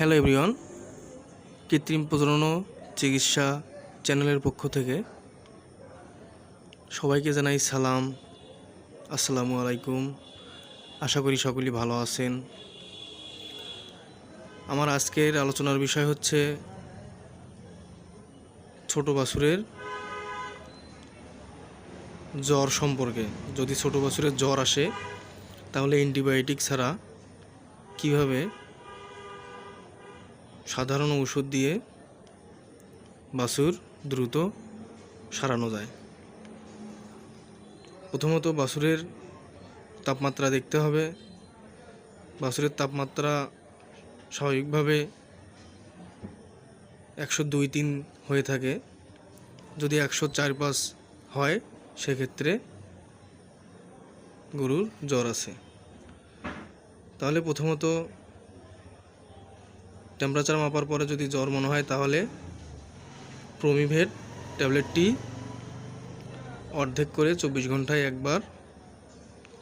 Hello everyone কৃত্রিম প্রজনন চিকিৎসা চ্যানেলের পক্ষ থেকে সবাইকে জানাই সালাম, আসসালামু আলাইকুম। আশা করি সকলেই ভালো আছেন। আমার আজকের আলোচনার বিষয় হচ্ছে ছোট বাছুরের জ্বর সম্পর্কে। যদি ছোট বাছুরের জ্বর আসে, তাহলে অ্যান্টিবায়োটিক ছাড়া কীভাবে সাধারণ ওষুধ দিয়ে বাছুর দ্রুত সারানো যায়। প্রথমত বাছুরের তাপমাত্রা দেখতে হবে। বাছুরের তাপমাত্রা স্বাভাবিকভাবে একশো দুই তিন হয়ে থাকে। যদি একশো চার পাঁচ হয়, সেক্ষেত্রে গরুর জ্বর আছে। তাহলে প্রথমত টেম্পারেচার মাপার পরে যদি জ্বর মনে হয় তাহলে প্রমিভেট ট্যাবলেটটি অর্ধেক করে চব্বিশ ঘন্টায় একবার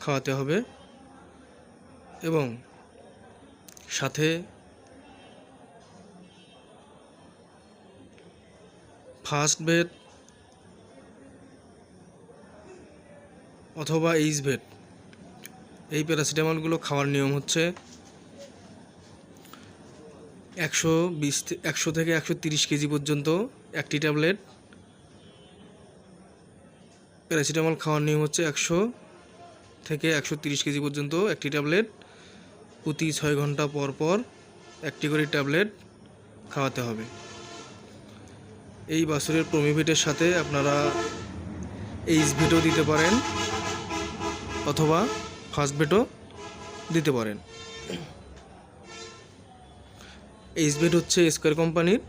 খাওয়াতে হবে এবং সাথে ফার্স্ট বেড অথবা এইচ বেড এই প্যারাসিটামলগুলো খাওয়ার নিয়ম হচ্ছে একশো বিশ একশো থেকে একশো তিরিশ কেজি পর্যন্ত একটি ট্যাবলেট। প্যারাসিটামল খাওয়ার নিয়ম হচ্ছে একশো থেকে একশো তিরিশ কেজি পর্যন্ত একটি ট্যাবলেট প্রতি ছয় ঘণ্টা পর পর একটি করে ট্যাবলেট খাওয়াতে হবে। এই বাছুরের প্রমিভেটের সাথে আপনারা এইচ ভেটও দিতে পারেন অথবা ফার্স্ট ভেটও দিতে পারেন। এইচ বেড হচ্ছে স্কোয়ার কোম্পানির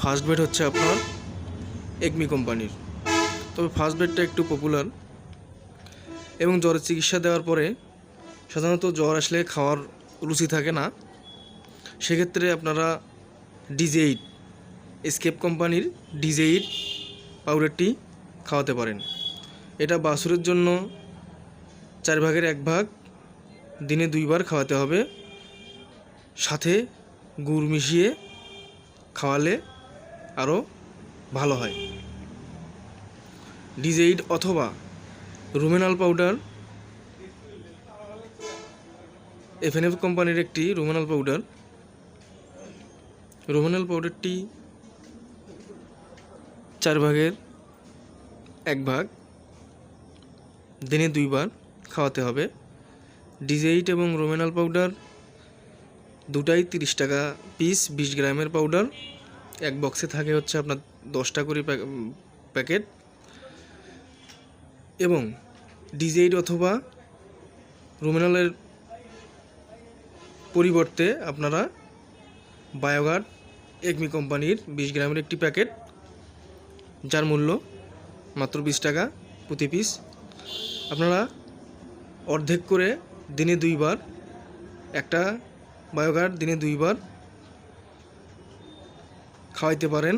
ফার্স্ট বেড হচ্ছে আপনার একমি কোম্পানির তবে ফার্স্ট বেডটা একটু পপুলার এবং জ্বরের চিকিৎসা দেওয়ার পরে সাধারণত জ্বর আসলে খাওয়ার রুচি থাকে না। সেক্ষেত্রে আপনারা ডিজে এইট স্কেপ কোম্পানির ডিজে এইট পাউডারটি খাওয়াতে পারেন। এটা বাসুরের জন্য চার ভাগের এক ভাগ দিনে দুইবার খাওয়াতে হবে। সাথে গুড় মিশিয়ে খাওয়ালে আরও ভালো হয়। ডিজেইড অথবা রুমেনাল পাউডার এফএনএফ কোম্পানির একটি রুমেনাল পাউডার। রুমেনাল পাউডারটি চার ভাগের এক ভাগ দিনে দুইবার খাওয়াতে হবে। ডিজেইট এবং রোমেনাল পাউডার দুটাই তিরিশ টাকা পিস বিশ গ্রামের পাউডার এক বক্সে থাকে হচ্ছে আপনার দশটা করে প্যাকেট এবং ডিজেইড অথবা রোমেনালের পরিবর্তে আপনারা বায়োগার্ড একমি কোম্পানির বিশ গ্রামের একটি প্যাকেট যার মূল্য মাত্র বিশ টাকা প্রতি পিস আপনারা অর্ধেক করে দিনে দুইবার একটা বায়োগার্ড দিনে দুইবার খাওয়াইতে পারেন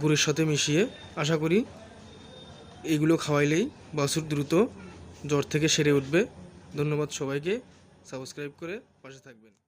গুড়ের সাথে মিশিয়ে। আশা করি এইগুলো খাওয়াইলেই বাছুর দ্রুত জ্বর থেকে সেরে উঠবে। ধন্যবাদ সবাইকে। সাবস্ক্রাইব করে পাশে থাকবেন।